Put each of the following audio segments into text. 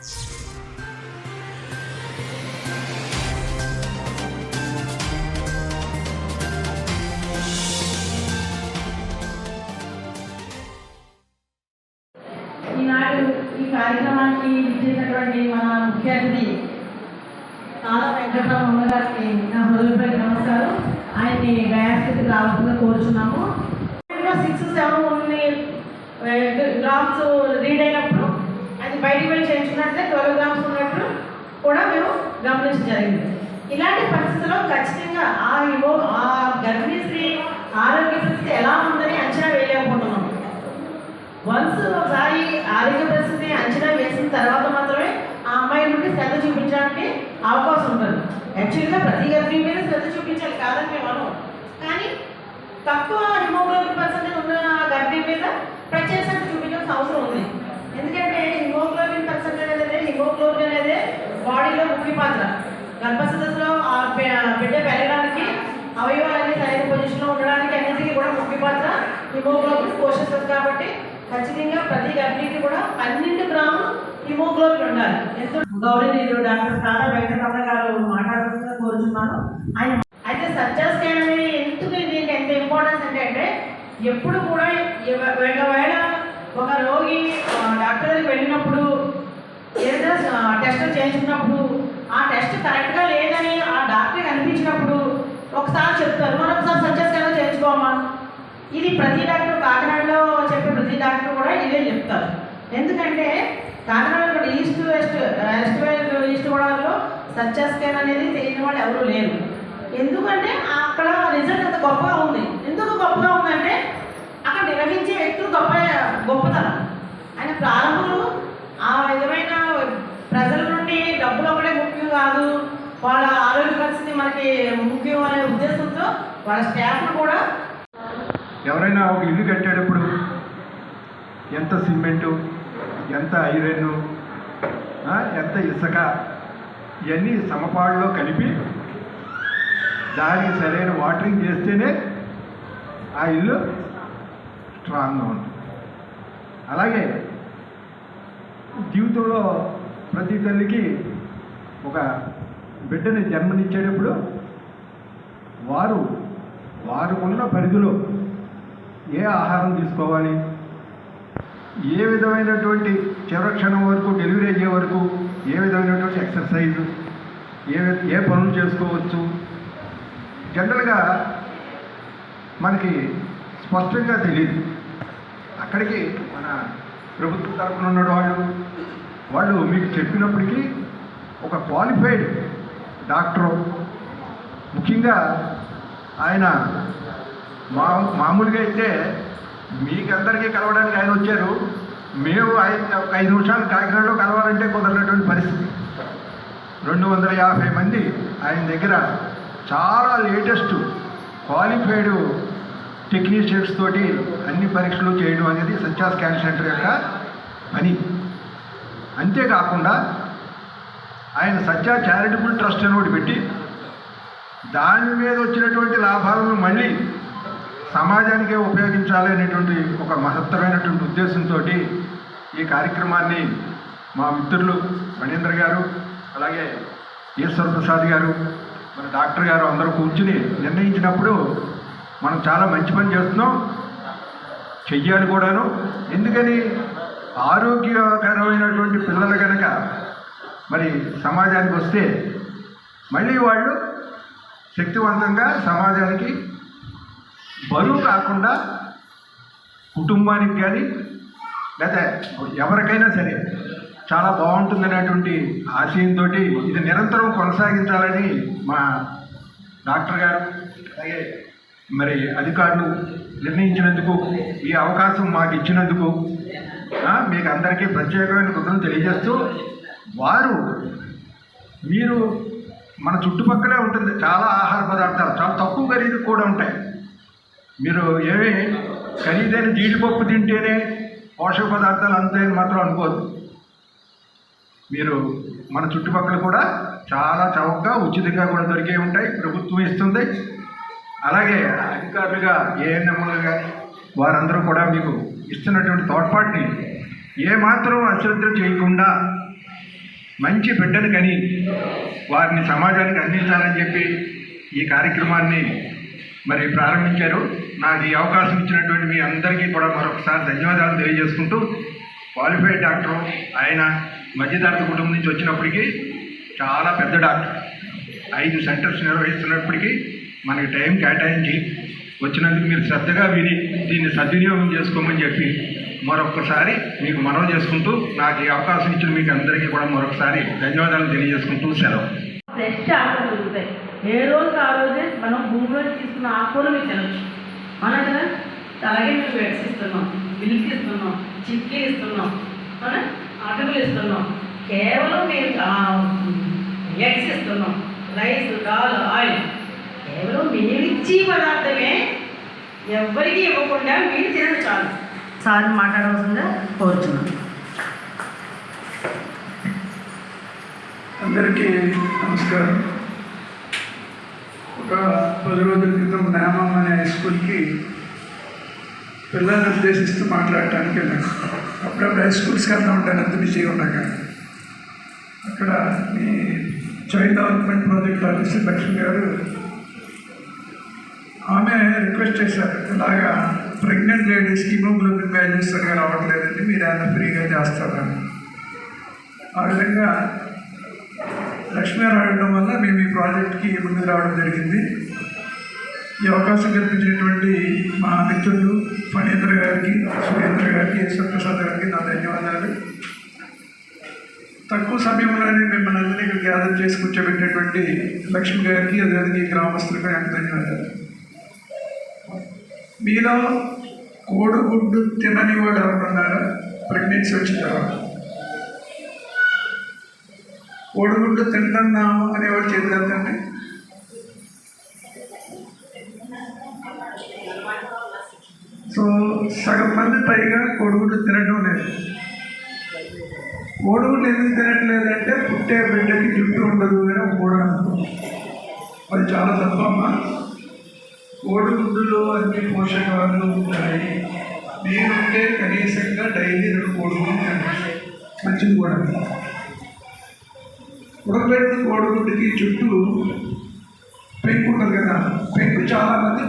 ఈనాడు ఈ కార్యక్రమానికి ఇచ్చేటటువంటి మన ముఖ్య అతిథి చాలా వెంకటరామ గారికి నా హృదయపై నమస్కారం. ఆయన్ని గయాస్థితి రావాల్సిందిగా కోరుచున్నాము. Six seven only grams read అయినప్పుడు బయటికి వెళ్ళి చేయించుకున్నట్లే ట్వెల్వ్ గ్రామ్స్ ఉన్నట్లు కూడా మేము గమనించడం జరిగింది. ఇలాంటి పరిస్థితుల్లో ఖచ్చితంగా ఆ యువ ఆ గర్భిణీ స్త్రీ ఆరోగ్య పరిస్థితి ఎలా ఉందని అంచనా వేయలేకపోతున్నాం వన్స్ ఒకసారి ఆరోగ్య పరిస్థితి అంచనా వేసిన తర్వాత మాత్రమే ఆ అమ్మాయి నుండి శ్రద్ధ చూపించడానికి అవకాశం ఉంటుంది. యాక్చువల్గా ప్రతి గర్భిణీ మీద శ్రద్ధ చూపించాలి కాదని మేము అను కానీ తక్కువ హిమోగ్లోబిన్ పర్సెంటేజ్ ఉన్న గర్భిణీ మీద ప్రత్యేక చూపించాల్సిన అవసరం ఉంది. ఎందుకంటే హిమోగ్లోబిన్ పర్సెంటేజ్ అనేది హిమోగ్లోబిన్ అనేది బాడీలో ముఖ్య పాత్ర. గర్భసదస్సులో ఆ బిడ్డ పెరగడానికి అవయవాలన్నీ సరైన పొజిషన్లో ఉండడానికి అన్నిటికీ కూడా ముఖ్య పాత్ర హిమోగ్లోబిన్ పోషిస్తుంది కాబట్టి ఖచ్చితంగా ప్రతి గర్భిణికి కూడా పన్నెండు గ్రాములు హిమోగ్లోబిన్ ఉండాలి. ఎంతో గౌరవనీయులు డాక్టర్ తారా వెంకటరమణ గారు మాట్లాడుతుందని కోరుతున్నాను ఆయన అయితే సర్జర్ స్కాన్ అనేది ఎందుకు దీనికి ఎంత ఇంపార్టెన్స్ అంటే అంటే ఎప్పుడు కూడా ఒకవేళ ఒక రోగి డాక్టర్ దగ్గరికి వెళ్ళినప్పుడు ఏదైనా టెస్ట్ చేయించుకున్నప్పుడు ఆ టెస్ట్ కరెక్ట్గా లేదని ఆ డాక్టర్కి అనిపించినప్పుడు ఒకసారి చెప్తారు. మనం ఒకసారి సర్జర్ స్కాన్ చేయించుకోమా ఇది ప్రతి డాక్టర్ కాకినాడలో చెప్పే ప్రతి డాక్టర్ కూడా ఇదే చెప్తారు. ఎందుకంటే కాకినాడలో east west west west east గోదావరిలో సర్జర్ స్కాన్ అనేది తెలియని వాళ్ళు ఎవరూ లేరు. ఎందుకంటే అక్కడ రిజల్ట్ అంత గొప్పగా ఉంది. ఎందుకు గొప్పగా ఉందంటే నిర్వహించే వ్యక్తులు గొప్ప గొప్పతనం. ఆయన ప్రారంభంలో ఆ విధమైన ప్రజల నుండి డబ్బులు ఒకటే ముఖ్యం కాదు. వాళ్ళ ఆరోగ్య పరిస్థితి మనకి ముఖ్యం అనే ఉద్దేశంతో వాళ్ళ స్టాఫ్ను కూడా ఎవరైనా ఒక ఇల్లు కట్టేటప్పుడు ఎంత సిమెంటు ఎంత ఐరన్ ఎంత ఇసుక ఇవన్నీ సమపాడులో కలిపి దానికి సరైన వాటరింగ్ చేస్తేనే ఆ ఇల్లు స్ట్రాంగ్గా ఉంటుంది. అలాగే జీవితంలో ప్రతి తల్లికి ఒక బిడ్డని జన్మనిచ్చేటప్పుడు వారు వారు ఉన్న పరిధిలో ఏ ఆహారం తీసుకోవాలి? ఏ విధమైనటువంటి చివరక్షణం వరకు డెలివరీ అయ్యే వరకు ఏ విధమైనటువంటి ఎక్సర్సైజ్ ఏ ఏ పనులు చేసుకోవచ్చు? జనరల్గా మనకి స్పష్టంగా తెలియదు అక్కడికి మన ప్రభుత్వ తరఫున ఉన్న వాళ్ళు వాళ్ళు మీకు చెప్పినప్పటికీ ఒక క్వాలిఫైడ్ డాక్టరు ముఖ్యంగా ఆయన మా మామూలుగా అయితే మీకందరికీ కలవడానికి ఆయన వచ్చారు. మేము ఆయన ఒక ఐదు నిమిషాలు కాకినాడలో కలవాలంటే కుదరనటువంటి పరిస్థితి. రెండు వందల యాభై మంది ఆయన దగ్గర చాలా లేటెస్ట్ క్వాలిఫైడ్ టెక్నీషియన్స్ తోటి అన్ని పరీక్షలు చేయడం అనేది సత్యా స్కాన్ సెంటర్ యొక్క పని. అంతేకాకుండా ఆయన సత్యా చారిటబుల్ ట్రస్ట్ అని ఒకటి పెట్టి దాని మీద వచ్చినటువంటి లాభాలను మళ్ళీ సమాజానికే ఉపయోగించాలి అనేటువంటి ఒక మహత్తరమైనటువంటి ఉద్దేశంతో ఈ కార్యక్రమాన్ని మా మిత్రులు మణేంద్ర గారు అలాగే ఈశ్వర ప్రసాద్ గారు మన డాక్టర్ గారు అందరూ కూర్చుని నిర్ణయించినప్పుడు మనం చాలా మంచి పని చేస్తున్నాం. చెయ్యాలి కూడాను. ఎందుకని? ఆరోగ్యకరమైనటువంటి పిల్లలు కనుక మరి సమాజానికి వస్తే మళ్ళీ వాళ్ళు శక్తివంతంగా సమాజానికి బరువు కాకుండా కుటుంబానికి కానీ లేదా ఎవరికైనా సరే చాలా బాగుంటుందనేటువంటి ఆశయంతో ఇది నిరంతరం కొనసాగించాలని మా డాక్టర్ గారు అలాగే మరి అధికారులు నిర్ణయించినందుకు ఈ అవకాశం మాకు ఇచ్చినందుకు మీకు అందరికీ ప్రత్యేకమైన కృతజ్ఞతలు తెలియజేస్తూ వారు మీరు మన చుట్టుపక్కలే ఉంటుంది చాలా ఆహార పదార్థాలు చాలా తక్కువ ఖరీదు కూడా ఉంటాయి. మీరు ఏమి ఖరీదైన జీడిపప్పు తింటేనే పోషక పదార్థాలు అంతాయని మాత్రం అనుకోవద్దు. మీరు మన చుట్టుపక్కల కూడా చాలా చౌకగా ఉచితంగా కూడా దొరికే ఉంటాయి ప్రభుత్వం ఇస్తుంది. అలాగే అధికారులుగా ఏఎన్ఎంలు కానీ వారందరూ కూడా మీకు ఇస్తున్నటువంటి తోడ్పాటుని ఏమాత్రం అశ్రద్ధ చేయకుండా మంచి బిడ్డను కని వారిని సమాజానికి అందించాలని చెప్పి ఈ కార్యక్రమాన్ని మరి ప్రారంభించారు. నాకు ఈ అవకాశం ఇచ్చినటువంటి మీ అందరికీ కూడా మరొకసారి ధన్యవాదాలు తెలియజేసుకుంటూ క్వాలిఫైడ్ డాక్టర్ ఆయన మధ్యతరగతి కుటుంబం నుంచి వచ్చినప్పటికీ చాలా పెద్ద డాక్టర్. ఐదు సెంటర్స్ నిర్వహిస్తున్నప్పటికీ మనకి టైం కేటాయించి వచ్చినందుకు మీరు శ్రద్ధగా విని దీన్ని సద్వినియోగం చేసుకోమని చెప్పి మరొకసారి మీకు మనవి చేసుకుంటూ నాకు ఈ అవకాశం ఇచ్చిన మీకు అందరికీ కూడా మరొకసారి ధన్యవాదాలు తెలియజేసుకుంటూ సెలవు. ఫ్రెష్ ఆకులు దొరుకుతాయి. ఏ రోజు ఆ రోజే మనం భూమిలో తీసుకున్న ఆకులు మీకు తినచ్చు అవునా కదా అలాగే మీకు బెడ్స్ ఇస్తున్నాం మిల్క్ ఇస్తున్నాం చిక్కీ ఇస్తున్నాం అవునా అటుకులు ఇస్తున్నాం. కేవలం మేము ఎగ్స్ ఇస్తున్నాం. Rice dal oil. కేవలం మీరు ఇచ్చి పదార్థమే ఎవ్వరికీ ఇవ్వకుండా మీరు తినడం చాలు. సార్ మాట్లాడవలసిందిగా కోరుచున్నాం అందరికీ నమస్కారం. ఒక పది రోజుల క్రితం నామం అనే స్కూల్కి పిల్లల్ని ఉద్దేశిస్తూ మాట్లాడటానికి వెళ్ళాను. అప్పుడప్పుడు హై స్కూల్స్కి వెళ్తూ ఉంటాను అంత బిజీగా ఉన్నాక అక్కడ మీ child development project officer Lakshmi గారు ఆమె రిక్వెస్ట్ చేశారు. ఇలాగా ప్రెగ్నెంట్ లేడీస్కి హిమోగ్లోబిన్ వాల్యూస్ సరిగా రావట్లేదండి. మీరు ఏమైనా ఫ్రీగా చేస్తారని ఆ విధంగా లక్ష్మీ గారు వల్ల మేము ఈ ప్రాజెక్ట్కి ముందుకు రావడం జరిగింది. ఈ అవకాశం కల్పించినటువంటి మా మిత్రులు ఫణేంద్ర గారికి సురేంద్ర గారికి యశ్వప్రసాద్ గారికి నా ధన్యవాదాలు. తక్కువ సమయంలోనే మిమ్మల్ని అందరినీ ఇక్కడ గ్యాదర్ చేసి కూర్చోబెట్టినటువంటి లక్ష్మి గారికి అదేవిధంగా ఈ గ్రామస్తులకు నాకు ధన్యవాదాలు. మీలో కోడిగుడ్డు తినని వాడు ఎవరున్నారా ప్రెగ్నెన్సీ వచ్చిన తర్వాత కోడిగుడ్డు తింటున్నాము అని ఎవరు చేతులంతండి సో సగం మంది పైగా కోడిగుడ్డు తినడం లేదు. కోడిగుడ్డు ఎందుకు తినట్లేదంటే పుట్టే బిడ్డకి జుట్టు ఉండదు అని కూడా అది చాలా తప్పమ్మా కోడిగుడ్డులో అన్ని పోషకాలు ఉంటాయి. నేనుంటే కనీసంగా డైలీ రెండు కోడిగుడ్డు తినండి మంచిది కూడా. ఉడకబెట్టిన కోడిగుడ్డుకి చుట్టూ పెంకు ఉంటుంది కదా పెంకు చాలా మంది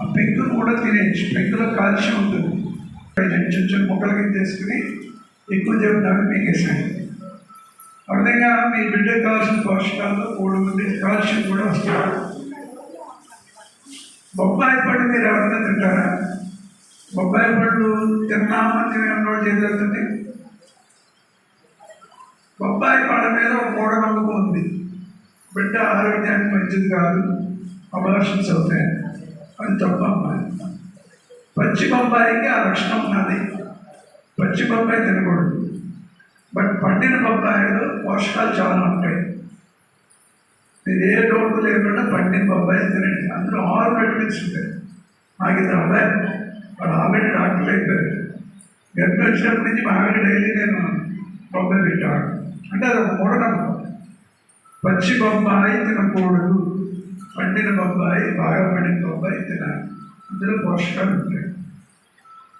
ఆ పెంకు కూడా తినేయచ్చు. పెంకులో కాల్షియం ఉంటుంది. చిన్న చిన్న ముక్కల కింద తీసుకుని ఎక్కువ చెబుతాడు మీకేసాడు ఆ అర్థంగా మీ బిడ్డకు కావాల్సిన పోషకాల్లో మూడు మంది కాల్షియం కూడా వస్తుంది బొబ్బాయి పండు మీరు ఎవరైనా తింటారా? బొబ్బాయి పండు తిన్నామని ఏమన్నా చేయగలుగుతుంది బొబ్బాయి పళ్ళ మీద ఒక మూఢనమ్మకం ఉంది. బిడ్డ ఆరోగ్యానికి మంచిది కాదు అబార్షన్స్ అవుతాయి అది తప్ప అమ్మాయి పచ్చి బొబ్బాయికి ఆ లక్షణం ఉన్నది. పచ్చి బొబ్బాయి తినకూడదు. బట్ పండిన బొప్పాయిలో పోషకాలు చాలా ఉంటాయి. మీరు ఏ లోటు లేకుండా పండిన బొబ్బాయి తినండి. అందులో ఆరు విటమిన్స్ ఉంటాయి. నాకు ఇద్దరు అబ్బాయి వాడు ఆల్రెడీ డాక్టర్ అయిపోయారు. గర్భిణి వచ్చినప్పటి నుంచి మా ఆవిడ డైలీ నేను బొబ్బాయి పెట్టాడు అంటే అది ఒక మూఢనమ్మకం. పచ్చి బొబ్బాయి తినకూడదు. పండిన బొబ్బాయి బాగా పండిన బొబ్బాయి తినాలి. అందులో పోషకాలు ఉంటాయి.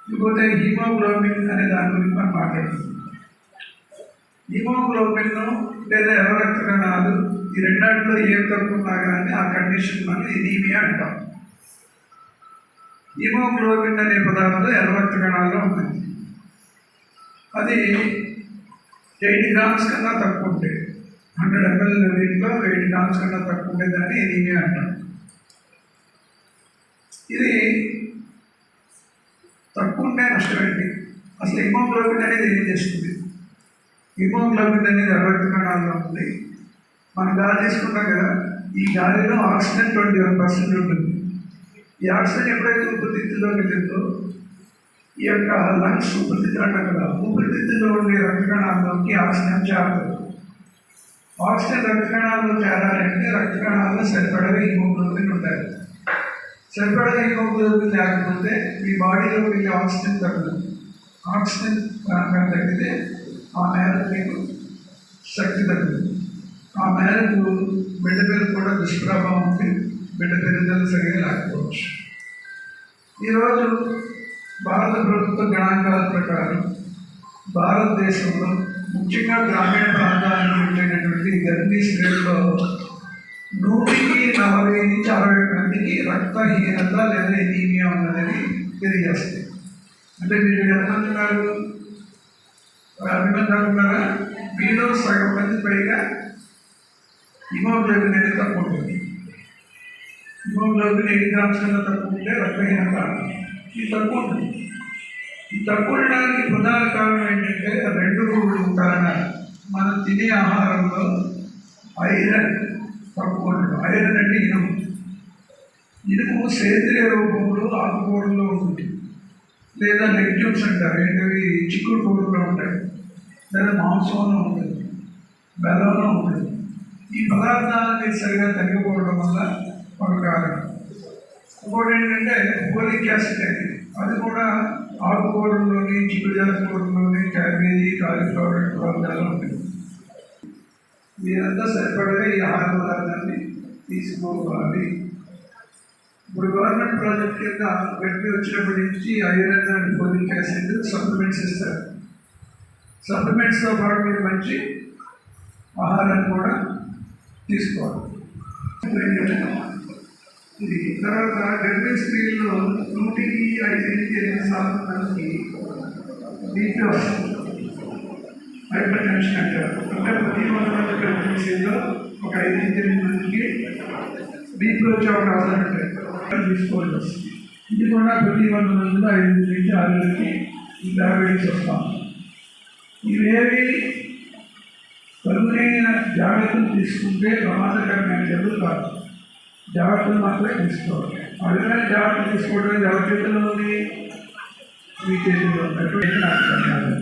ఇకపోతే హీమోగ్లోబిన్ అనే దాని గురించి మనం మాట్లాడుతున్నాం హీమోగ్లోబిన్ లేదా ఎర్ర రక్త కణాలు ఈ రెండాటిలో ఏం తక్కువ కానీ ఆ కండిషన్ మనం ఎనీమియా అంటాం. హీమోగ్లోబిన్ అనే పదార్థం ఎర్ర రక్త కణాల్లో ఉంటుంది అది ఎయిట్ గ్రామ్స్ కన్నా తక్కువ ఉంటాయి హండ్రెడ్ ఎంఎల్ దీంట్లో ఎయిట్ గ్రామ్స్ కన్నా తక్కువ ఉండేదాన్ని ఎనీమియా అంటాం. ఇది తక్కువ ఉంటే నష్టమేంటి? అసలు హిమోగ్లోబిన్ అనేది ఏం చేస్తుంది? హిమోగ్లోబిన్ అనేది అరవై కణాల్లో ఉంది మనం గాలి తీసుకుంటాం కదా ఈ గాలిలో ఆక్సిజన్ ట్వంటీ వన్ పర్సెంట్ ఉంటుంది. ఈ ఆక్సిజన్ ఎప్పుడైతే ఊపిరితిత్తుల్లోకి వెళ్తుందో ఈ యొక్క లంగ్స్ ఉపతిత్తులు అంటాం కదా ఉపతిత్తులో ఉండే రక్తకణాల్లోకి ఆక్సిజన్ చేరదు. ఆక్సిజన్ రక్తకణాల్లో చేరాలంటే రక్తకణాల్లో సరిపడగా హిమోగ్లోబిన్ ఉంటాయి సరిపడగా హిమోగ్లోబిన్ లేకపోతే మీ బాడీలో వెళ్ళే ఆక్సిజన్ తగ్గదు. ఆక్సిజన్ తగ్గితే ఆ మేరకు మీకు శక్తి తగ్గుతుంది ఆ మేరకు బిడ్డ పేరు కూడా దుష్ప్రభావం ఉంది బిడ్డ పెరుగుదల సరిగా లేకపోవచ్చు. ఈరోజు భారత ప్రభుత్వ గణాంకాల ప్రకారం భారతదేశంలో ముఖ్యంగా గ్రామీణ ప్రాంతాలకు ఉండేటటువంటి గర్భిణీ స్త్రీల్లో నూటికి నలభై నుంచి అరవై మందికి రక్తహీనత లేదా ఎనీమియా ఉన్నదని తెలియజేస్తుంది. అంటే మీరు ఎంతమంది ఉన్నారు యాభై ఉన్నారా మీలో సగం మంది పైగా హిమోగ్లోబిన్ అనేది తక్కువ ఉంటుంది. హిమోగ్లోబిన్ ఎయిట్ గ్రామ్స్ కన్నా తక్కువ ఉంటే రక్తహీనత ఇది తక్కువ ఉంటుంది. ఈ తక్కువ ఉండడానికి ప్రధాన కారణం ఏంటంటే రెండు కారణ మనం తినే ఆహారంలో ఐరన్ తక్కువ ఉండడం ఐరన్ అంటే ఇనుము. ఇనుము సేంద్రియ రూపంలో ఆకుకూరల్లో ఉంటుంది. లేదా లెగ్యూమ్స్ అంటారు. ఏంటవి? చిక్కుడు కూరలో ఉంటాయి. లేదా మాంసంలో ఉంటుంది. బెల్లంలో ఉంటుంది. ఈ పదార్థాలని సరిగా తగ్గిపోవడం వల్ల ఒక కారణం. ఇంకోటి ఏంటంటే ఫోలిక్ యాసిడ్ అనేది. అది కూడా ఆకుకూరల్లోని చిక్కుడు క్యాబేజీ కాలీఫ్లవర్ పదార్థాలు ఉంటుంది. మీరంతా సరిపడే ఈ ఆహార పదార్థాన్ని తీసుకోవాలి. ఇప్పుడు గవర్నమెంట్ ప్రాజెక్ట్ కింద వెంటనే వచ్చినప్పటి నుంచి iron and folic acid supplements ఇస్తారు. సప్లిమెంట్స్తో పాటు మీరు మంచి ఆహారాన్ని కూడా తీసుకోవాలి. ఇది తర్వాత గర్భిణీ స్త్రీల్లో నూటికి ఐదు నుంచి ఎనిమిది శాతం మందికి దీంట్లో హైపర్ టెన్షన్ అంటారు అంటే ప్రతి వంద మంది గర్భిణీ స్త్రీలో ఒక ఐదు నుంచి ఎనిమిది మందికి బీపీ వచ్చే అవకాశాలు ఉంటాయి తీసుకోవాల్సి వస్తుంది ఇది కూడా ప్రతి వంద మందిలో ఐదు నుంచి ఆరు మందికి డయాబెటీస్ వస్తాం ఇవేవి తగునైన జాగ్రత్తలు తీసుకుంటే ప్రమాదకరమైన జబ్బులు కాదు. జాగ్రత్తలు మాత్రమే తీసుకోవాలి. అడిగిన జాగ్రత్తలు తీసుకోవడం ఎవరి చేతిలో ఉంది? మీ చేతిలో ఉన్నటువంటి నాకు ధన్యవాదాలు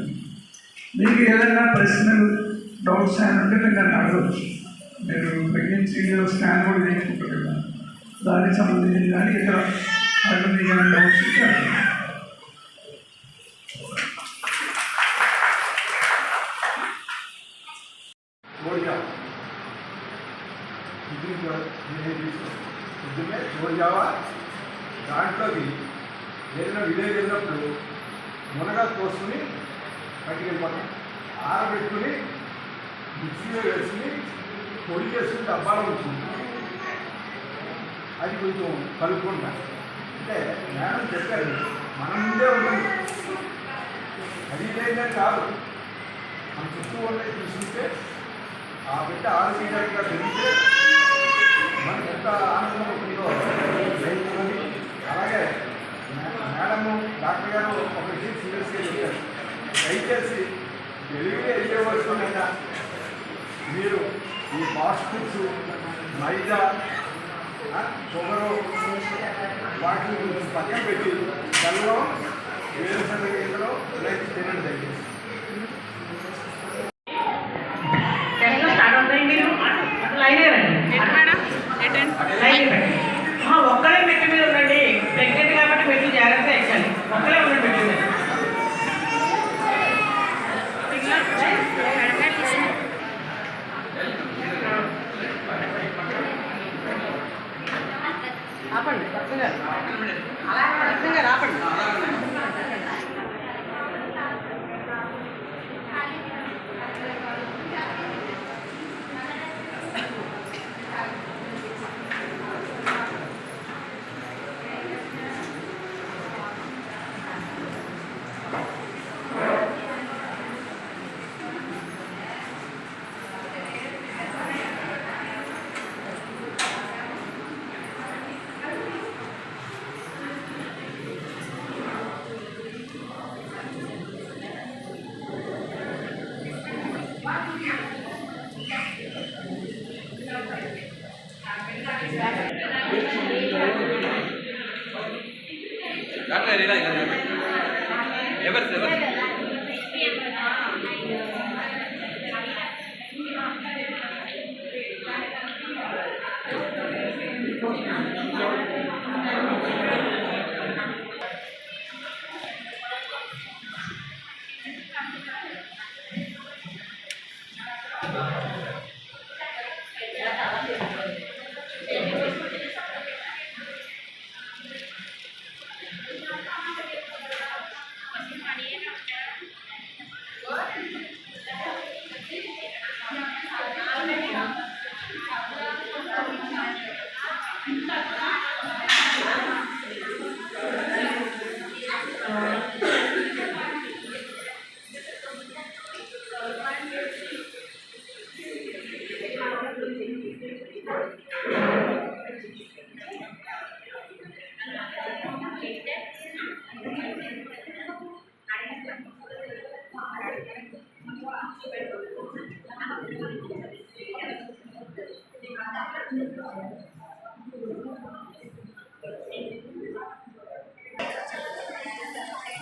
మీకు ఏదైనా పర్సనల్ డౌట్స్ అని ఉంటే మీరు నన్ను అడగవచ్చు నేను ప్రెగ్నెన్సీలో స్కాన్ కూడా చేసుకుంటారు దానికి సంబంధించి కానీ ఇతర అటువంటి ఏమైనా డౌట్స్ ఇది పొద్దున్నే చూడ జావా దాంట్లోకి ఏదైనా విలేజ్ వెళ్ళినప్పుడు మునగా కోసుకుని బయటికి వెళ్ళిపోతాం. ఆరబెట్టుకుని మిక్సీలో వేసుకుని పొడి చేసుకుని డబ్బాలో వచ్చింది అది కొంచెం కలుపుకుంటా. అంటే మేడం చెప్పారు మన ముందే ఉంటుంది అది ఇదైనా కాదు. మన చుట్టూ ఉన్నాయి చూసుకుంటే ఆ బిడ్డ ఆరోగ్యంగా పెరిగితే మనకి ఎంత ఆనందం ఉంటుందో. లేకపోతే అలాగే మేడం డాక్టర్ గారు ఒక విషయం సీరియస్గా చెప్పారు. దయచేసి తెలివిగా అయ్యే మీరు ఈ ఫాస్ట్ ఫుడ్స్ మైదా ఆ, షుగరు వాటిని పక్కన పెట్టి తెల్లలో వేరుశనగ గింజలు రైతు తినండి. దయచేసి Thank you.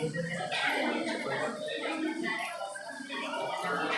Thank you.